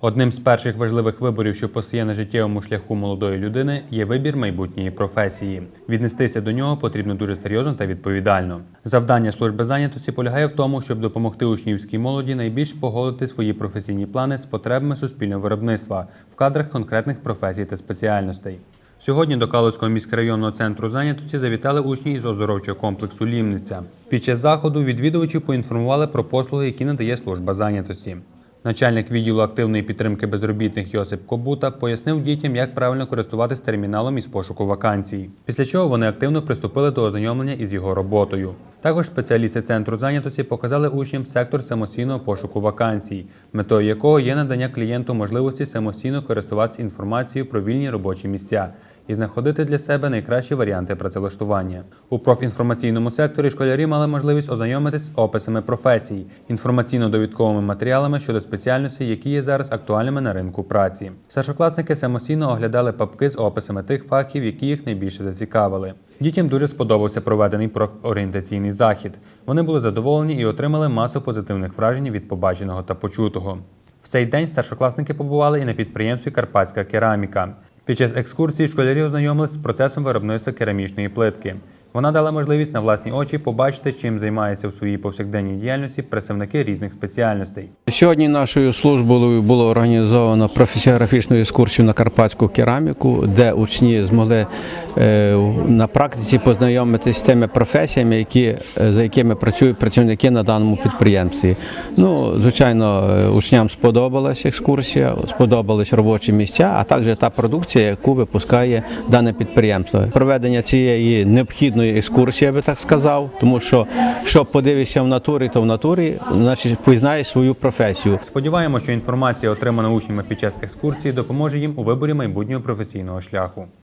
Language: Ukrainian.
Одним з перших важливих виборів, що постає на життєвому шляху молодої людини, є вибір майбутньої професії. Віднестися до нього потрібно дуже серйозно та відповідально. Завдання служби зайнятості полягає в тому, щоб допомогти учнівській молоді найбільш погодити свої професійні плани з потребами суспільного виробництва в кадрах конкретних професій та спеціальностей. Сьогодні до Калузького міськрайонного центру зайнятості завітали учні із оздоровчого комплексу Лімниця. Під час заходу відвідувачі поінформували про послуги, які надає служба зайнятості. Начальник відділу активної підтримки безробітних Йосип Кобута пояснив дітям, як правильно користуватись терміналом із пошуку вакансій. Після чого вони активно приступили до ознайомлення із його роботою. Також спеціалісти центру зайнятості показали учням сектор самостійного пошуку вакансій, метою якого є надання клієнту можливості самостійно користуватися інформацією про вільні робочі місця і знаходити для себе найкращі варіанти працевлаштування. У профінформаційному секторі школярі мали можливість ознайомитись з описами професій, інформаційно-довідковими матеріалами щодо спеціальностей, які є зараз актуальними на ринку праці. Старшокласники самостійно оглядали папки з описами тих фахів, які їх найбільше зацікавили. Дітям дуже сподобався проведений профорієнтаційний захід. Вони були задоволені і отримали масу позитивних вражень від побаченого та почутого. В цей день старшокласники побували і на підприємстві Карпатська кераміка. Під час екскурсії школярі ознайомились з процесом виробництва керамічної плитки. Вона дала можливість на власні очі побачити, чим займаються в своїй повсякденній діяльності представники різних спеціальностей. Сьогодні нашою службою було організовано професіографічну екскурсію на карпатську кераміку, де учні змогли е, на практиці познайомитися з тими професіями, які, е, за якими працюють працівники на даному підприємстві. Ну, звичайно, е, учням сподобалася екскурсія, сподобались робочі місця, а також та продукція, яку випускає дане підприємство. Проведення цієї необхідної екскурсії, я би так сказав, тому що що подивишся в натурі, то в натурі, значить, пізнаєш свою професію. Сподіваємося, що інформація, отримана учнями під час екскурсії, допоможе їм у виборі майбутнього професійного шляху.